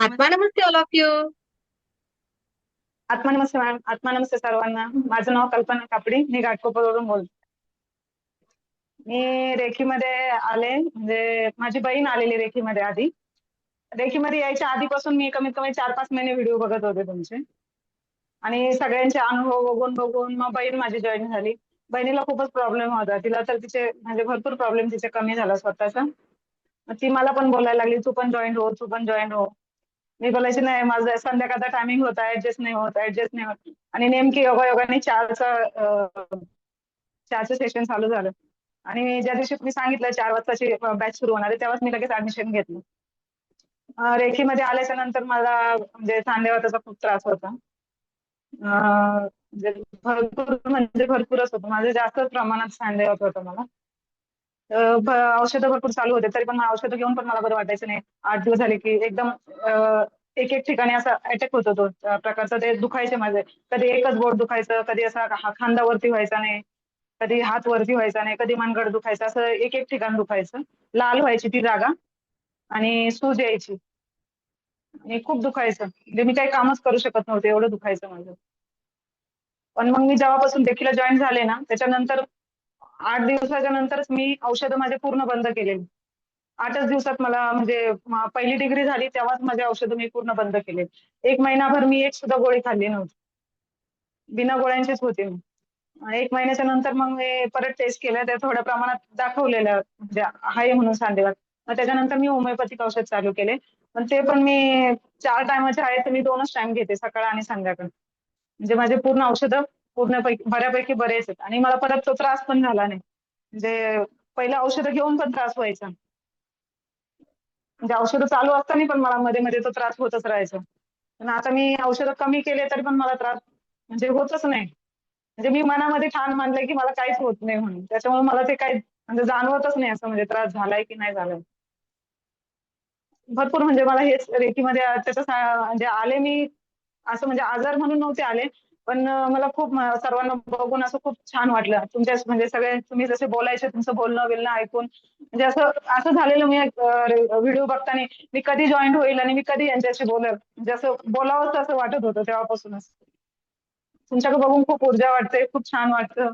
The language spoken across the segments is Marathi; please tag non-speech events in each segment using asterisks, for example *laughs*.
आत्मा नमस्ते ऑल ऑफ यू आत्मा नमस्ते मॅम आत्मा नमस्ते सर्वांना. माझं नाव कल्पना कापडी. मी घाटकोपरवरून बोलते. मी रेखीमध्ये आले. म्हणजे माझी बहीण आलेली रेखीमध्ये आधी. रेखीमध्ये यायच्या आधीपासून मी कमीत कमी चार पाच महिने व्हिडिओ बघत होते तुमचे. आणि सगळ्यांचे अनुभव बघून बघून मग बहीण माझी जॉईन झाली. बहिणीला खूपच प्रॉब्लेम होता. तिला तर तिचे म्हणजे भरपूर प्रॉब्लेम तिचे कमी झाला स्वतःचा. ती मला पण बोलायला लागली तू पण जॉईन हो तू पण जॉईन हो. मी बोलायची नाही माझं संध्याकाळचा टायमिंग होता ऍडजस्ट नाही होत ऍडजस्ट नाही होत. आणि नेमकी योगा योगाने चारचं चारचं सेशन चालू झालं. आणि ज्या दिवशी तुम्ही सांगितलं चार वाजताची बॅच सुरू होणार आहे तेव्हाच मी लगेच ऍडमिशन घेतलं. रेखीमध्ये आल्याच्यानंतर मला म्हणजे सांधेवाताचा खूप त्रास होता. म्हणजे भरपूर म्हणजे भरपूरच होतं. माझं जास्त प्रमाणात सांधेवात होतं मला. औषधं भरपूर चालू होते तरी पण औषधं घेऊन पण मला बरं वाटायचं नाही. आठ दिवस झाले की एकदम एक एक ठिकाणी असा अटॅक होतो तो प्रकारचं. ते दुखायचे माझे. कधी एकच बोट दुखायचं कधी असा खांदावरती व्हायचा नाही. कधी हात वरती व्हायचा नाही कधी मनगड दुखायचं असं एक एक ठिकाण दुखायचं. लाल व्हायची ती जागा आणि सूज यायची. आणि खूप दुखायचं. म्हणजे मी काही कामच करू शकत नव्हते एवढं दुखायचं माझं. पण मग मी जेव्हापासून देखील जॉईन झाले ना त्याच्यानंतर आठ दिवसाच्या नंतरच मी औषधं माझे पूर्ण बंद केलेली आठच दिवसात मला म्हणजे पहिली डिग्री झाली तेव्हाच माझे औषधं मी पूर्ण बंद केले. एक महिनाभर मी एक सुद्धा गोळी खाल्ली नव्हती. बिना गोळ्यांचीच होते मी. एक महिन्याच्या नंतर मग मी परत टेस्ट केलं त्या थोड्या प्रमाणात दाखवलेलं म्हणजे आहे म्हणून सांधेवात मग त्याच्यानंतर मी होमिओपॅथिक औषध चालू केले. पण ते पण मी चार टायमाचे आहे तर मी दोनच टाइम घेते सकाळ आणि संध्याकाळ. म्हणजे माझे पूर्ण औषधं पूर्णपैकी बऱ्यापैकी बरेच आहेत. आणि मला परत तो त्रास पण झाला नाही. म्हणजे पहिला औषधं घेऊन पण त्रास व्हायचा. म्हणजे औषधं चालू असताना पण मला मध्ये मध्ये तो त्रास होतच राहायचा. पण आता मी औषधं कमी केले तरी पण मला त्रास म्हणजे होतच नाही. म्हणजे मी मनामध्ये ठाण मानलंय की मला काहीच होत नाही म्हणून. त्याच्यामुळे मला ते काही म्हणजे जाणवतच नाही असं म्हणजे त्रास झालाय की नाही झालाय. भरपूर म्हणजे मला हेच रेखीमध्ये त्याच्या म्हणजे आले मी असं म्हणजे आजार म्हणून नव्हते आले. पण मला खूप सर्वांना बघून असं खूप छान वाटलं. तुमच्या म्हणजे सगळे तुम्ही जसे बोलायचे तुमचं बोलणं बिलणं ऐकून म्हणजे असं असं झालेलं मी व्हिडिओ बघताना मी कधी जॉईन होईल आणि मी कधी यांच्याशी बोलेल? म्हणजे असं बोलावंच असं वाटत होतं तेव्हापासूनच. तुमच्याकडे बघून खूप ऊर्जा वाटते खूप छान वाटतं.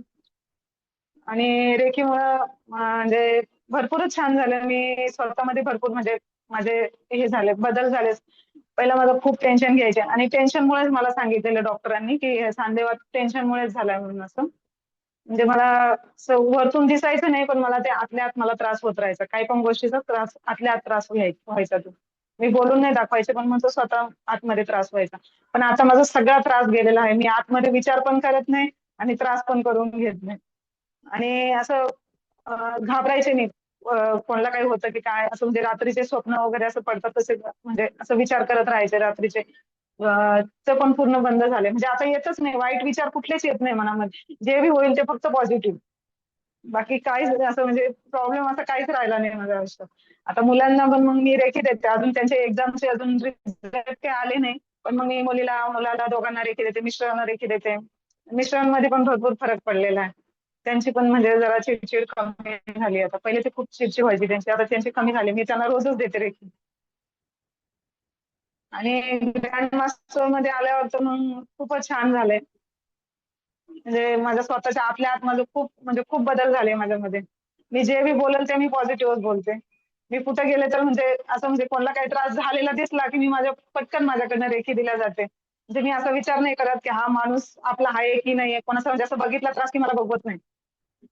आणि रेखीमुळं म्हणजे भरपूरच छान झालं. मी स्वतःमध्ये भरपूर म्हणजे माझे हे झाले बदल झाले. पहिला माझं खूप टेन्शन घ्यायचे. आणि टेन्शनमुळेच मला सांगितलेलं डॉक्टरांनी की सांदेवात सांधेवात टेन्शनमुळेच झालाय म्हणून असं. म्हणजे मला असं वरतून दिसायचं नाही पण मला ते आतल्या आत मला त्रास होत राहायचा. काही पण गोष्टीचा त्रास आतल्या आत त्रास व्हायचा तो. मी बोलून नाही दाखवायचे पण म्हणतो स्वतः आतमध्ये त्रास व्हायचा. पण आता माझा सगळा त्रास गेलेला आहे. मी आतमध्ये विचार पण करत नाही आणि त्रास पण करून घेत नाही. आणि असं घाबरायचे नाही. कोणाला काही होतं की काय असं म्हणजे रात्रीचे स्वप्न वगैरे असं पडतात तसे म्हणजे असं विचार करत राहायचे रात्रीचे. ते पण पूर्ण बंद झाले. म्हणजे आता येतच नाही. वाईट विचार कुठलेच येत नाही मनामध्ये. जे बी होईल ते फक्त पॉझिटिव्ह बाकी काहीच असं म्हणजे प्रॉब्लेम असा काहीच राहिला नाही माझ्या आयुष्यात. आता मुलांना पण मग मी रेखी देते. अजून त्यांचे एक्झामचे अजून रिझल्ट काही आले नाही. पण मग मी मुलीला मुलाला दोघांना रेखी देते. मिस्टरांना रेखी देते. मिस्टरांमध्ये पण भरपूर फरक पडलेला आहे. त्यांची पण म्हणजे जरा चिडचिड कमी झाली. आता पहिले ते खूप चिडचिड व्हायची त्यांची. आता त्यांची कमी झाली. मी त्यांना रोजच देते रेखी आणि ग्रँड मास्टरमध्ये आल्यावर तर मग खूपच छान झालंय. म्हणजे माझ्या स्वतःच्या आपल्या आत माझं खूप म्हणजे खूप बदल झाले माझ्यामध्ये. मी जे बी बोलेल ते मी पॉझिटिव्हच बोलते. मी कुठे गेले तर म्हणजे असं म्हणजे कोणाला काही त्रास झालेला दिसला की मी माझ्या पटकन माझ्याकडनं रेखी दिल्या जाते. म्हणजे मी असा विचार नाही करत की हा माणूस आपला आहे की नाहीये. कोणाचा म्हणजे असं बघितला त्रास की मला बघवत नाही.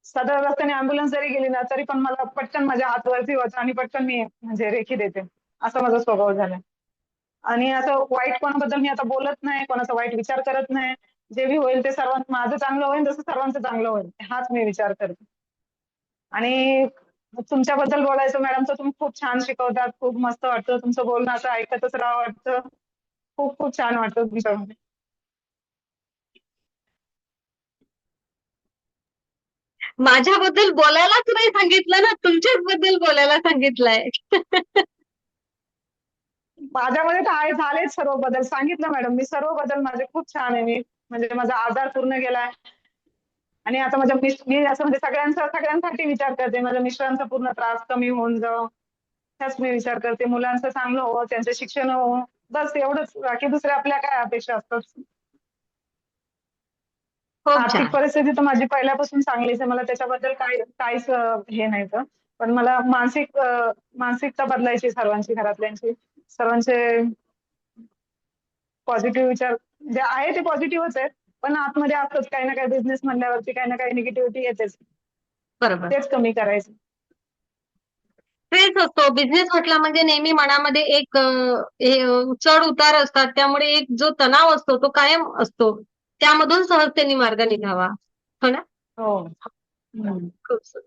सदर रस्त्याने अँब्युलन्स जरी गेली ना तरी पण मला पटकन माझ्या हातवरती होतं आणि पटकन मी म्हणजे रेखी देते. असा माझा स्वभाव झालाय. आणि असं वाईट कोणाबद्दल मी आता बोलत नाही कोणाचा वाईट विचार करत नाही. जे बी होईल ते सर्वांत माझं चांगलं होईल तसं सर्वांचं चांगलं होईल हाच मी विचार करते. आणि तुमच्याबद्दल बोलायचं मॅडम तर तुम्ही खूप छान शिकवतात खूप मस्त वाटतं तुमचं बोलणं असं ऐकतच राहा वाटतं. खूप खूप छान वाटतं तुमच्यामध्ये. माझ्याबद्दल बोलायलाच नाही सांगितलं ना तुमच्याच बद्दल बोलायला सांगितलंय. माझ्यामध्ये तर आहे झालेच सर्व बदल. सांगितलं मॅडम मी सर्व बदल माझे खूप छान आहे. मी म्हणजे माझा आजार पूर्ण गेलाय. आणि आता माझ्या मिस मी असं म्हणजे सगळ्यांचा सगळ्यांसाठी विचार करते. माझ्या मिस्टरांचा पूर्ण त्रास कमी होऊन जावं. ह्याच मी विचार करते. मुलांचं चांगलं हो त्यांचं शिक्षण हो. बस एवढंच. बाकी दुसऱ्या आपल्या काय अपेक्षा असतात? खूप आर्थिक छान. परिस्थिती तर माझी पहिल्यापासून चांगलीच आहे. मला त्याच्याबद्दल काय काहीच अं, हे नाही तर पण मला मानसिक अं, मानसिकता बदलायची सर्वांची घरातल्यांची. सर्वांचे पॉझिटिव्ह विचार जे आहे ते पॉझिटिव्हच आहेत. पण आतमध्ये असतंच. काही ना काही बिझनेस म्हणल्यावरती काही ना काही निगेटिव्हिटी येतेच. बरोबर. तेच कमी करायचं. तेच असतो. बिझनेस म्हटला म्हणजे नेहमी मनामध्ये एक अं, हे अं, चढ उतार असतात. त्यामुळे एक जो तणाव असतो तो कायम असतो. त्यामधून सहजतेने मार्ग निघावा. हो ना? हो. खूप सुंदर.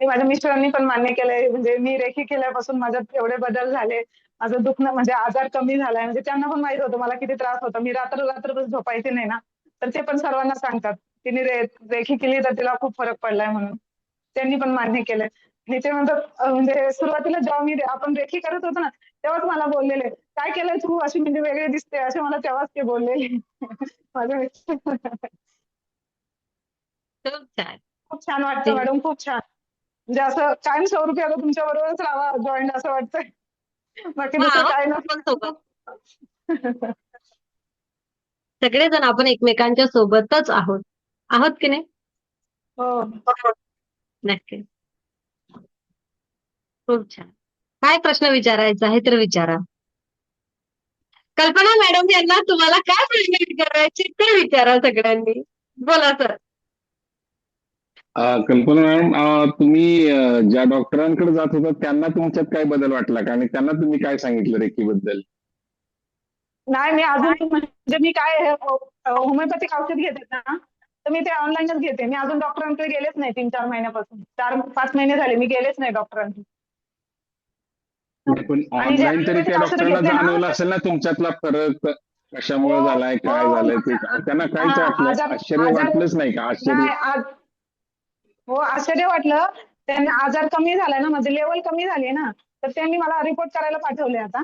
ते माझ्या मिस्टरांनी पण मान्य केलंय. म्हणजे मी रेखी केल्यापासून माझ्यात एवढे बदल झाले. माझं दुखणं म्हणजे आजार कमी झालाय. म्हणजे त्यांना पण माहीत होतं. मला किती त्रास होता. मी रात्र रात्रभर झोपायचे नाही ना. तर ते पण सर्वांना सांगतात. तिने रे रेखी केली तर तिला खूप फरक पडलाय म्हणून. त्यांनी पण मान्य केलंय. आणि ते म्हणतात म्हणजे सुरुवातीला जेव्हा मी आपण रेखी करत होतो ना तेव्हाच मला बोललेले काय केलंय तू? अशी म्हणजे वेगळी दिसते असे मला तेव्हाच ते बोललेले. *laughs* माझे खूप छान. वाटतं मॅडम खूप छान. म्हणजे असं कायम स्वरूपी आता तुमच्या बरोबरच राहावा जॉईंट असं वाटतंय. बाकी दुसरं काय. नसतं सगळेजण आपण एकमेकांच्या सोबतच आहोत. आहोत की नाही? हो. नक्की. खूप छान. काय प्रश्न विचारायचा आहे तर विचारा. कल्पना मॅडम यांना तुम्हाला काय प्रश्न विचारायचे ते विचारा सगळ्यांनी. बोला सर कल्पना मॅडम तुम्ही ज्या डॉक्टरांकडे जात होता त्यांना तुमच्यात काय बदल वाटला का? आणि त्यांना तुम्ही काय सांगितलं रेकीबद्दल नाही मी अजून म्हणजे मी काय होमिओपॅथिक औषध घेते ना तर मी ते ऑनलाईनच घेते. मी अजून डॉक्टरांकडे गेलेच नाही तीन चार महिन्यापासून. चार पाच महिने झाले मी गेलेच नाही डॉक्टरांकडे. पण ऑनलाईन तरी त्या डॉक्टरांना ना, जाणवलं असेल ना तुमच्यातला फरक कशामुळे हो, झालाय काय हो. झालंय ते त्यांना काहीच वाटलं आश्चर्य वाटलंच नाही का? आश्चर्य हो आश्चर्य वाटलं. त्यांनी आजार कमी झालाय ना म्हणजे लेवल कमी झाली ना तर त्यांनी मला रिपोर्ट करायला पाठवले आता.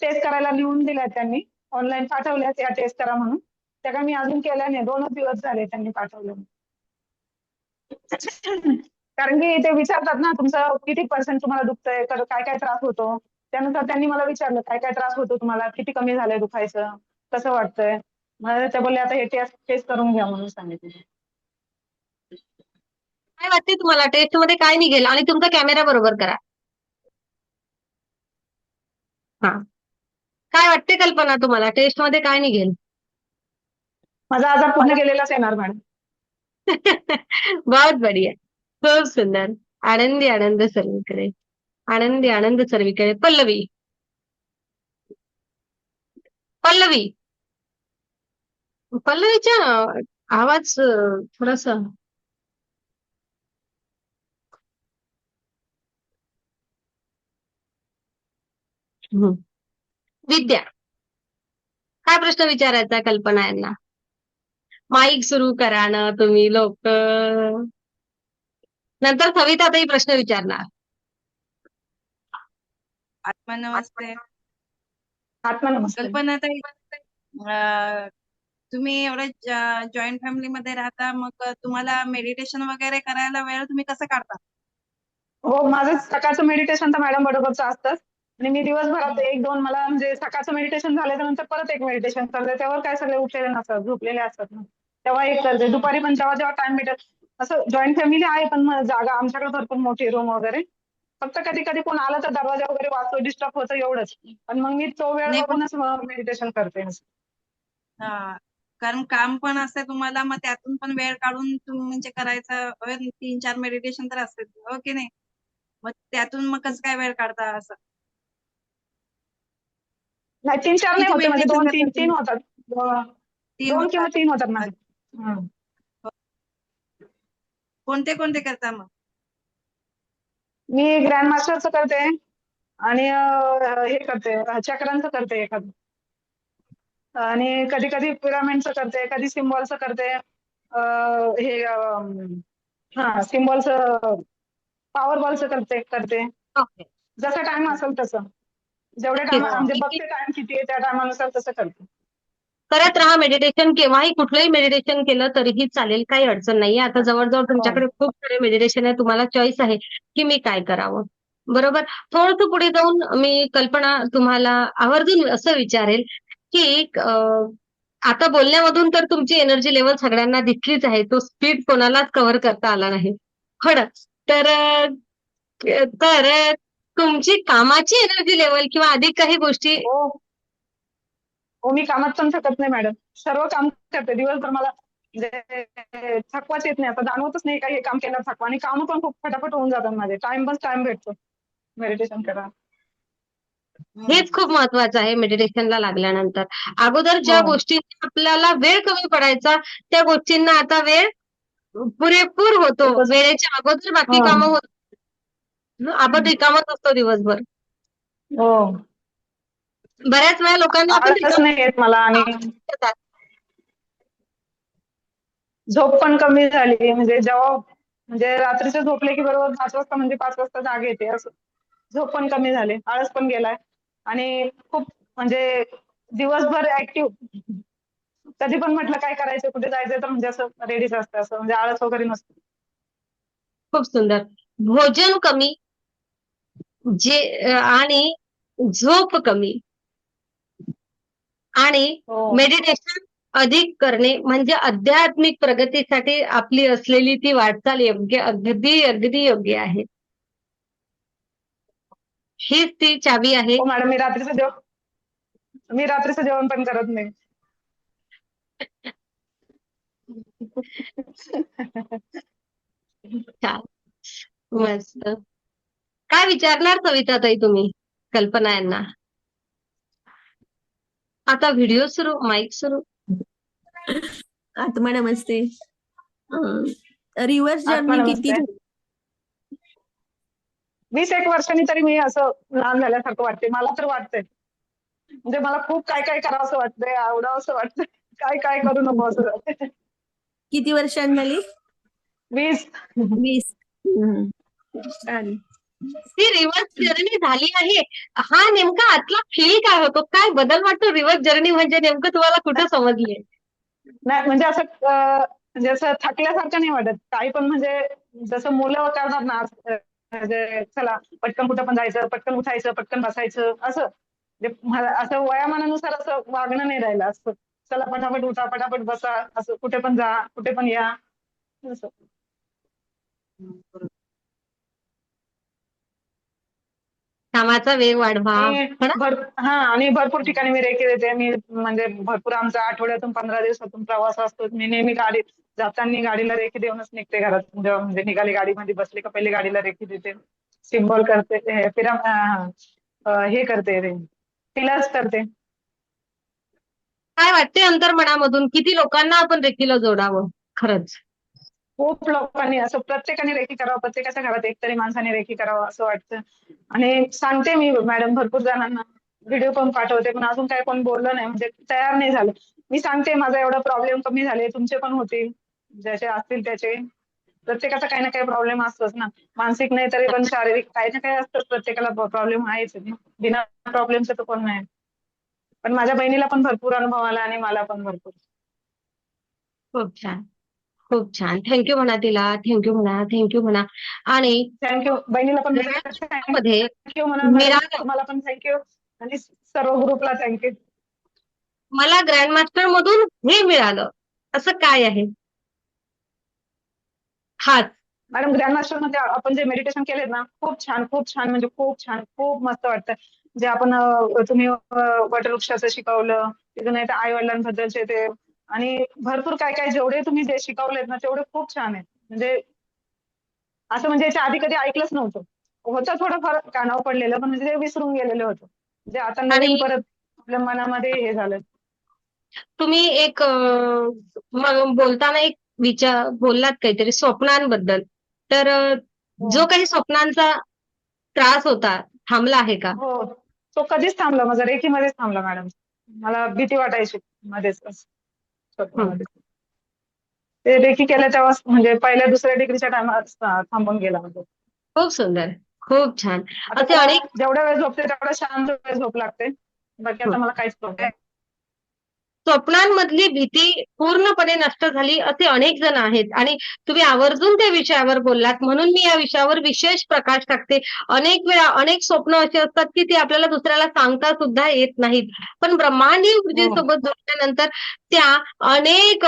टेस्ट करायला लिहून दिल्या त्यांनी ऑनलाईन पाठवल्या त्या टेस्ट करा म्हणून. त्या काय मी अजून केल्या नाही दोनच दिवस झाले त्यांनी पाठवले. कारण की ते विचारतात ना तुमचं किती पर्सेंट तुम्हाला दुखतंय? तर काय काय त्रास होतो? त्यानुसार त्यांनी मला विचारलं काय काय त्रास होतो तुम्हाला? किती कमी झालंय दुखायचं? कसं वाटतंय? मला ते बोलले आता हे टेस्ट टेस्ट करून घ्या म्हणून सांगितलं. काय वाटते तुम्हाला? टेस्टमध्ये काय निघेल? आणि तुमचा कॅमेरा बरोबर करा. हा. काय वाटते कल्पना तुम्हाला? टेस्टमध्ये काय निघेल? माझा आजार पूर्ण केलेलाच येणार मॅडम. *laughs* बहुत बढिया. खूप सुंदर. आनंदी आनंद सर्वीकडे. आनंदी आनंद सर्वीकडे. पल्लवी. पल्लवी. पल्लवीचा आवाज थोडासा. हम्म. विद्या. काय प्रश्न विचारायचा कल्पना यांना. माईक सुरू करा ना तुम्ही लोक. नंतर सविताताई प्रश्न विचारणार. आत्मा नमस्ते आत्मा नमस्कार कल्पना ताई अं, तुम्ही एवढ्या जॉईंट फॅमिली मध्ये राहता मग तुम्हाला मेडिटेशन वगैरे करायला वेळ तुम्ही कसं काढता? हो माझं सकाळचं मेडिटेशन तर मॅडम बरोबरच असतं आणि मी दिवसभरात एक दोन मला म्हणजे सकाळचं मेडिटेशन झाल्याच्यानंतर परत एक मेडिटेशन करते त्यावर काय सगळे उठलेले नसतात झोपलेले असतात. ना तेव्हा एक करते दुपारी पण जेव्हा जेव्हा टाइम भेटत असं जॉईंट फॅमिली आहे पण जागा आमच्याकडे भरपूर मोठी रूम वगैरे. फक्त कधी कधी कोण आलं तर दरवाजा वगैरे वाचतो डिस्टर्ब होतं एवढंच. पण मग मी तो वेळ बघूनच मेडिटेशन करते. हा. कारण काम पण असते तुम्हाला मग त्यातून पण वेळ काढून म्हणजे करायचं तीन चार मेडिटेशन तर असते हो की नाही? मग त्यातून मग कसं काय वेळ काढता असं? नाही तीन चार नाही होते म्हणजे दोन तीन तीन होतात. दोन किंवा. तीन होतात माझे. हं. कोणते कोणते करता मग? मी ग्रँड मास्टरचं करते आणि अं, हे करते चक्रांचं करते एखादं. आणि कधी कधी पिरामिडचं करते कधी सिम्बॉलचं करते अं, हे अं, हा सिम्बॉलचं पॉवर बॉलचं करते करते. ओके. जसा टाइम असेल तसं. जेवढ्या. टाइम म्हणजे बघते टाइम किती आहे त्या टायमानुसार तसं करते. करत राहा मेडिटेशन केव्हाही कुठलंही मेडिटेशन केलं तरीही चालेल काही अडचण नाहीये. आता जवळजवळ तुमच्याकडे खूप सारे मेडिटेशन आहे तुम्हाला चॉईस आहे की मी काय करावं. बरोबर? थोडस पुढे जाऊन मी कल्पना तुम्हाला आवर्जून असं विचारेल की आता बोलण्यामधून तर तुमची एनर्जी लेवल सगळ्यांना दिसलीच आहे. तो स्पीड कोणालाच कव्हर करता आला नाही. पण तर तर तुमची कामाची एनर्जी लेवल किंवा अधिक काही गोष्टी हो मी कामात पण थकत नाही मॅडम. सर्व काम करते. दिवसभर मला म्हणजे थकवाच येत नाही. आता जाणवतच नाही काही हे काम केलं थकवा. आणि काम पण खूप फटाफट होऊन जातात माझे. टाइम पण टाइम भेटतो. मेडिटेशन करा. हेच खूप महत्वाचं आहे मेडिटेशनला लागल्यानंतर. अगोदर ज्या हो. गोष्टी आपल्याला वेळ कमी पडायचा त्या गोष्टींना आता वेळ पुरेपूर होतो. खूपच- वेळेच्या अगोदर बाकी हो. कामं होत. आपण रिकामच असतो दिवसभर. हो. बऱ्याच वेळा लोकांना नाही येत मला आणि झोप पण कमी झाली. म्हणजे जेव्हा म्हणजे रात्रीचे झोपले की बरोबर पाच वाजता म्हणजे पाच वाजता जाग येते असं. झोप पण कमी झाली. आळस पण गेलाय. आणि खूप म्हणजे दिवसभर ऍक्टिव्ह कधी पण म्हटलं काय करायचं कुठे जायचं तर म्हणजे असं रेडीच असतं असं. म्हणजे आळस वगैरे नसतो. खूप सुंदर. भोजन कमी जे आणि झोप कमी. आणि हो. मेडिटेशन अधिक करणे म्हणजे आध्यात्मिक प्रगतीसाठी आपली असलेली ती वाटचाल योग्य अगदी अगदी योग्य आहे. हीच ती चावी आहे. हो मॅडम मी रात्रीचं जेवण मी रात्रीचं जेवण पण करत नाही. मस्त. काय विचारणार सविता ताई तुम्ही कल्पना यांना? आता व्हिडिओ सुरू माईक सुरू. आत्मा नमस्ते. रिव्हर्स जर्नी किती. वीस एक वर्षांनी तरी मी असं लहान झाल्यासारखं वाटते. मला तर वाटतंय. म्हणजे मला खूप काय काय करावं असं वाटतंय आवडावं असं वाटतंय. काय काय करू नको असं वाटतंय. किती वर्षांनी झाली? वीस. वीस. हम्म. ती रिव्हर्स जर्नी झाली आहे. हा नेमका आतला फील काय होतो? काय बदल वाटतो रिव्हर्स जर्नी म्हणजे नेमकं तुम्हाला कुठं समजले नाही म्हणजे असं म्हणजे असं थकल्यासारखं नाही वाटत. काही पण म्हणजे जसं मुलं करतात ना म्हणजे चला पटकन कुठं पण जायचं पटकन उठायचं पटकन बसायचं असं. म्हणजे असं वयामानानुसार असं वागणं नाही राहिलं असं. चला पटापट उठा पटापट बसा असं कुठे पण जा कुठे पण या असं. कामाचा वेग वाढवा मी हो ना? भर हा आणि भरपूर ठिकाणी मी रेकी देते. मी म्हणजे भरपूर आमचा आठवड्यातून पंधरा दिवसातून प्रवास असतो. मी नेहमी गाडी जाताना गाडीला रेखी देऊनच निघते घरात. जेव्हा म्हणजे निघाली गाडीमध्ये बसली का पहिली गाडीला रेखी देते. सिम्बॉल करते हे अं, अं, हे करते रे तिलाच करते. काय वाटते अंतर्मनामधून? किती लोकांना आपण रेखीला जोडावं? खरंच. खूप लोकांनी असं प्रत्येकाने रेखी करावं प्रत्येकाच्या घरात एकतरी माणसाने रेखी करावं असं वाटतं. आणि सांगते मी मॅडम भरपूर जणांना व्हिडिओ पण पाठवते पण अजून काय कोण बोललं नाही म्हणजे तयार नाही झालं. मी सांगते माझा एवढा प्रॉब्लेम कमी झाले तुमचे पण होतील ज्याचे असतील त्याचे. प्रत्येकाचा काही ना काही प्रॉब्लेम असतोच ना. मानसिक नाही तरी पण शारीरिक काही ना काही असतं प्रत्येकाला प्रॉब्लेम आहेच. बिना प्रॉब्लेमचं तर कोण नाही. पण माझ्या बहिणीला पण भरपूर अनुभव आला आणि मला पण भरपूर. खूप छान. खूप छान. थँक्यू म्हणा तिला. थँक्यू म्हणा. थँक्यू म्हणा. आणि थँक्यू बहिणीला पण थँक्यू मध्ये म्हणा. मीरा- मॅडम. तुम्हाला पण थँक्यू आणि सर्व ग्रुपला थँक्यू मला ग्रँड मास्टर मधून हे मिळालं. असं काय आहे? हाच. मॅडम ग्रँडमास्टरमध्ये आपण जे मेडिटेशन केले ना खूप छान खूप छान म्हणजे खूप छान खूप मस्त वाटतं. जे आपण तुम्ही वटवृक्षाचं शिकवलं तिथून नाही तर आई वडिलांबद्दलचे ते आणि भरपूर काय काय जेवढे तुम्ही जे शिकवलेत ना तेवढे खूप छान आहेत. म्हणजे असं म्हणजे याच्या आधी कधी ऐकलंच नव्हतं. होतं थोडंफार कानावर पडलेलं पण म्हणजे ते विसरून गेलेलं होतं. म्हणजे आता नवीन परत आपल्या मनामध्ये हे झालं तुम्ही एक बोलताना एक विचार बोललात काहीतरी स्वप्नांबद्दल. तर अं, जो काही स्वप्नांचा त्रास होता थांबला आहे का? हो. तो कधीच थांबला माझा रेखीमध्येच थांबला मॅडम. मला भीती वाटायची मध्येच. स्वप्नामध्ये. ते रेखी केलं तेव्हा म्हणजे पहिल्या दुसऱ्या डिग्रीच्या टायमात थांबून गेला म्हणजे खूप सुंदर. खूप छान. आता असे अनेक जेवढ्या वेळ झोपते तेवढा शांत वेळ झोप लागते. बाकी आता मला काहीच प्रॉब्लेम स्वप्नांमधली भीती पूर्णपणे नष्ट झाली असे अनेक जण आहेत. आणि तुम्ही आवर्जून त्या विषयावर बोललात. म्हणून मी या विषयावर विशेष प्रकाश टाकते. अनेक वेळा अनेक स्वप्न असे असतात की ते आपल्याला दुसऱ्याला सांगता सुद्धा येत नाहीत. पण ब्रह्मांडीय ऊर्जेसोबत जोडल्यानंतर त्या अनेक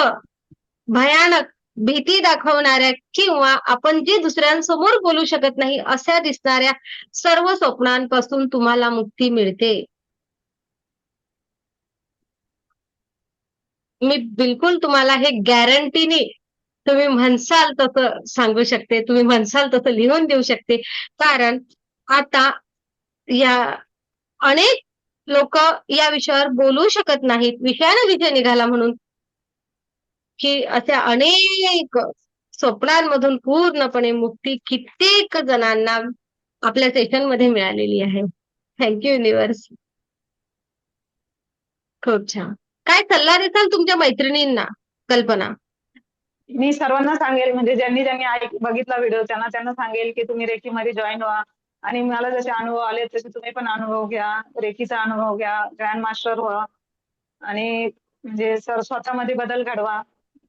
भयानक भीती दाखवणाऱ्या किंवा आपण जे दुसऱ्यांसमोर बोलू शकत नाही अशा दिसणाऱ्या सर्व स्वप्नांपासून तुम्हाला मुक्ती मिळते. मी बिलकुल तुम्हाला हे गॅरंटीने तुम्ही म्हणसाल तसं सांगू शकते तुम्ही म्हणसाल तसं लिहून देऊ शकते. कारण आता या अनेक लोक या विषयावर बोलू शकत नाहीत विषयाने विषय निघाला म्हणून. की अशा अनेक स्वप्नांमधून पूर्णपणे मुक्ती कित्येक जणांना आपल्या सेशनमध्ये मिळालेली आहे. थँक्यू युनिव्हर्स खूप छान. काय सल्ला देसाल तुमच्या मैत्रिणींना? कल्पना. मी सर्वांना सांगेल म्हणजे ज्यांनी ज्यांनी ऐक बघितला व्हिडिओ त्यांना त्यांना सांगेल की तुम्ही रेकीमध्ये जॉईन व्हा. आणि मला जसे अनुभव आले तसे तुम्ही पण अनुभव घ्या. रेकीचा अनुभव घ्या. ग्रँड मास्टर व्हा. आणि म्हणजे सर स्वतःमध्ये बदल घडवा.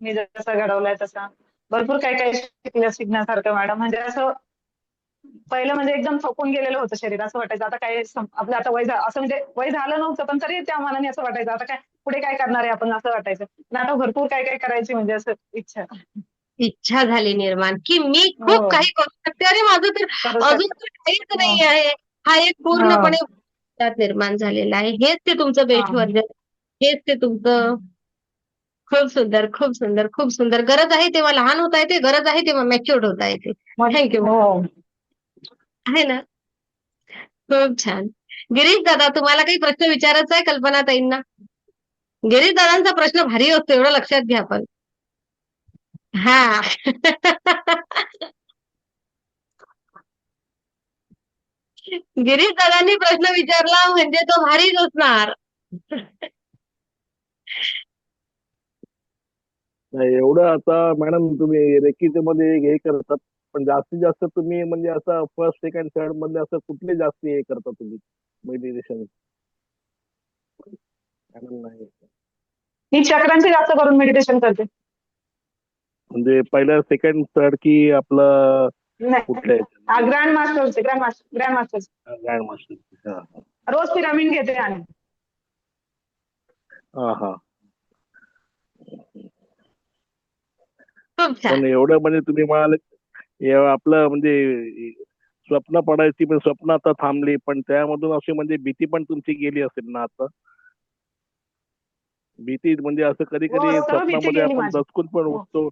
मी जसा घडवलाय तसा. भरपूर काही काही शिकलं शिकण्यासारखं मॅडम म्हणजे असं पहिलं म्हणजे एकदम थकून गेलेलं होतं शरीर असं वाटायचं आता काय आपलं आता वय असं म्हणजे वय झालं नव्हतं पण तरी त्या मनाने असं वाटायचं आता काय पुढे काय करणार आहे आपण असं वाटायचं. आता भरपूर काय काय करायची म्हणजे असं इच्छा. इच्छा झाली निर्माण की मी खूप हो. काही करू शकते. अरे माझं तर अजून. तर काहीच नाही आहे. हा एक पूर्णपणे त्यात निर्माण झालेला आहे. हेच ते तुमचं बेस्ट हा. वर्जन हेच ते तुमचं खूप सुंदर खूप सुंदर खूप सुंदर. गरज आहे तेव्हा लहान होता येते गरज आहे तेव्हा मॅच्युअर्ड होता येते थँक्यू हो. आहे ना? खूप छान. गिरीश दादा तुम्हाला काही प्रश्न विचारायचा आहे कल्पना ताईंना? गिरीश दादांचा प्रश्न भारी असतो एवढं लक्षात घ्या आपण हा. *laughs* गिरीश दादांनी प्रश्न विचारला म्हणजे तो भारीच असणार. नाही एवढं आता मॅडम तुम्ही रेकीचे मध्ये हे करतात. पण जास्तीत जास्त तुम्ही म्हणजे असं फर्स्ट सेकंड थर्डमध्ये असं कुठले जास्त हे करता तुम्ही? मेडिटेशन नाही. मी चक्रांचे जास्त करून मेडिटेशन करते. म्हणजे पहिलं सेकंड थर्ड की आपलं नाही. कुठले? Grand मास्टरचे grand master grand master grand master रोज पिरामिड घेते आणि हा हा. पण एवढं म्हणजे तुम्ही म्हणाले आपलं म्हणजे स्वप्न पडायची पण स्वप्न आता थांबली पण त्यामधून अशी म्हणजे भीती पण तुमची गेली असेल ना आता? भीती म्हणजे असं कधी हो, कधी भीती स्वप्नामध्ये आपण. दचकून पण हो. उठतो.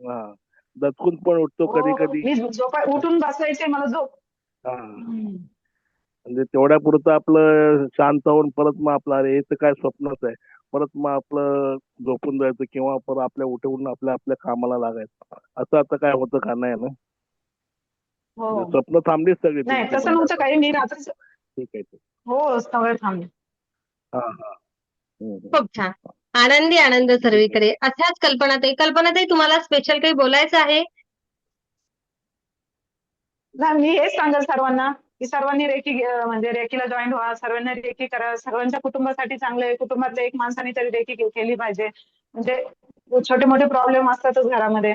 हा दचकून पण उठतो कधी हो, कधी झोपा उठून बसायचे मला झोप. हा. म्हणजे तेवढ्या पुरतं आपलं शांत होऊन परत मग आपलं अरे हे तर काय स्वप्नच आहे. परत मग आपलं झोपून जायचं किंवा परत आपल्या उठवून आपल्या आपल्या कामाला लागायचं. असं आता काय होतं का नाही ना? हो. म्हणजे स्वप्न थांबलीच सगळी नाही तसं. नव्हतं काही. मी रात्री ठीक आहे हो सगळं थांबले. हा हा. खूप छान. आनंदी आनंद सर्वीकडे. अशाच कल्पनाताई कल्पनाताई तुम्हाला स्पेशल काही बोलायचं आहे? नाही, मी हेच सांगेल सर्वांना. की सर्वांनी रेकी म्हणजे रेकीला जॉईन व्हा सर्वांनी रेकी करा सर्वांच्या कुटुंबासाठी चांगलं आहे कुटुंबातल्या एक माणसाने तरी रेकी केली पाहिजे. म्हणजे छोटे मोठे प्रॉब्लेम असतातच घरामध्ये.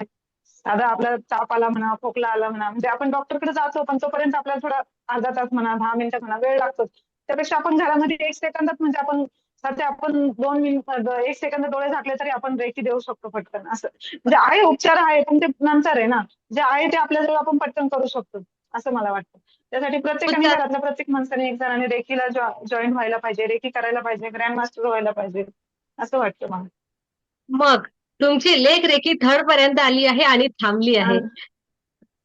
आता आपला ताप आला म्हणा खोकला आला म्हणा म्हणजे आपण डॉक्टरकडे जातो पण तोपर्यंत आपल्याला थोडा अर्धा तास म्हणा दहा मिनिटं म्हणा वेळ लागतो. त्यापेक्षा आपण घरामध्ये एक सेकंदात म्हणजे आपण सध्या आपण दोन मिनिट एक सेकंद डोळे झाकले तरी आपण रेकी देऊ शकतो पटकन असं. म्हणजे आहे उपचार आहे पण ते नंतर आहे ना. जे आहे ते आपल्याजवळ आपण पटकन करू शकतो असं मला वाटतं. त्यासाठी प्रत्येकाने घरातल्या प्रत्येक माणसाने एक जणांनी रेकीला जॉईन व्हायला पाहिजे रेकी करायला पाहिजे ग्रँड मास्टर व्हायला पाहिजे असं वाटतं मला. मग तुमची लेख रेखी थर्ड पर्यंत आली आहे आणि थांबली आहे.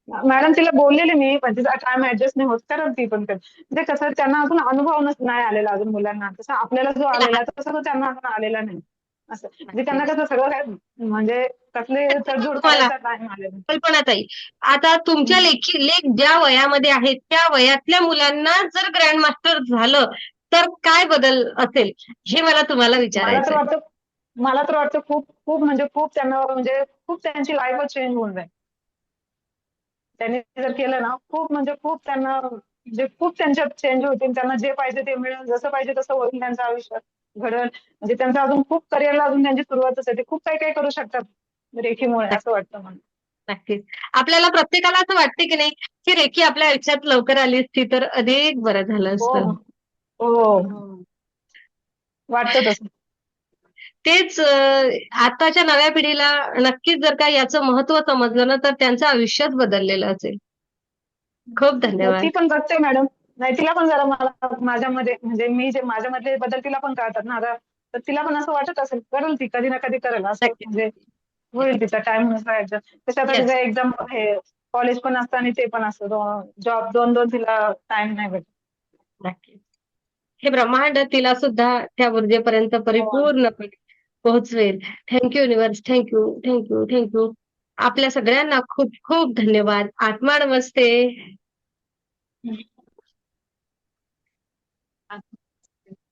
मॅडम तिला बोललेले मी पण तिचा टाइम ऍडजस्ट नाही होत कारण ती पण कर म्हणजे कसं त्यांना अजून अनुभव नस- नाही आलेला अजून मुलांना. तसं आपल्याला जो आलेला तसा तो त्यांना अजून आलेला नाही. असं. म्हणजे त्यांना कसं सगळं काय म्हणजे कसले तडजोड तुम्हाला- करायचा टाइम आलेला. कल्पनाताई आता तुमच्या लेखी लेख ज्या वयामध्ये आहेत त्या वयातल्या मुलांना जर ग्रँड मास्टर झालं तर काय बदल असेल? हे मला तुम्हाला मला तर विचारायचं. वाटतं मला तर वाटतं खूप खूप म्हणजे खूप त्यांना म्हणजे खूप त्यांची लाईफच चेंज होऊन जाईल. त्यांनी जर केलं ना खूप म्हणजे खूप त्यांना म्हणजे खूप त्यांच्यात चेंज होतील. त्यांना जे पाहिजे ते मिळेल जसं पाहिजे तसं होईल त्यांचं आयुष्य घडण. म्हणजे त्यांचं अजून खूप करिअरला अजून त्यांची सुरुवातच आहे. ते खूप काही काही करू शकतात रेखीमुळे असं वाटतं मला. नक्कीच. आपल्याला प्रत्येकाला असं वाटते की नाही की रेखी आपल्या आयुष्यात लवकर आली असती तर अधिक बरं झालं हो. असतं. हो. वाटतं तसं. तेच आताच्या नव्या पिढीला नक्कीच जर का याचं महत्त्व समजलं ना तर त्यांचं आयुष्यच बदललेलं असेल. खूप धन्यवाद ती पण बघते मॅडम. नाही तिला पण जरा मला माझ्यामध्ये म्हणजे मी जे माझ्यामधले बदल तिला पण कळतात ना. आता तर तिला पण असं वाटत असेल करेल ती कधी ना कधी करेल. असं. म्हणजे होईल तिचा टाइम Yes. तिचं एक्झाम हे कॉलेज पण असतं आणि ते पण असतं. जॉब दोन दोन तिला टाइम नाही भेटत. हे ब्रह्मांड तिला सुद्धा त्या ऊर्जेपर्यंत परिपूर्णपणे पोहोचवेल. Thank you universe thank you thank you thank you आपल्या सगळ्यांना खूप खूप धन्यवाद. आत्मा नमस्ते.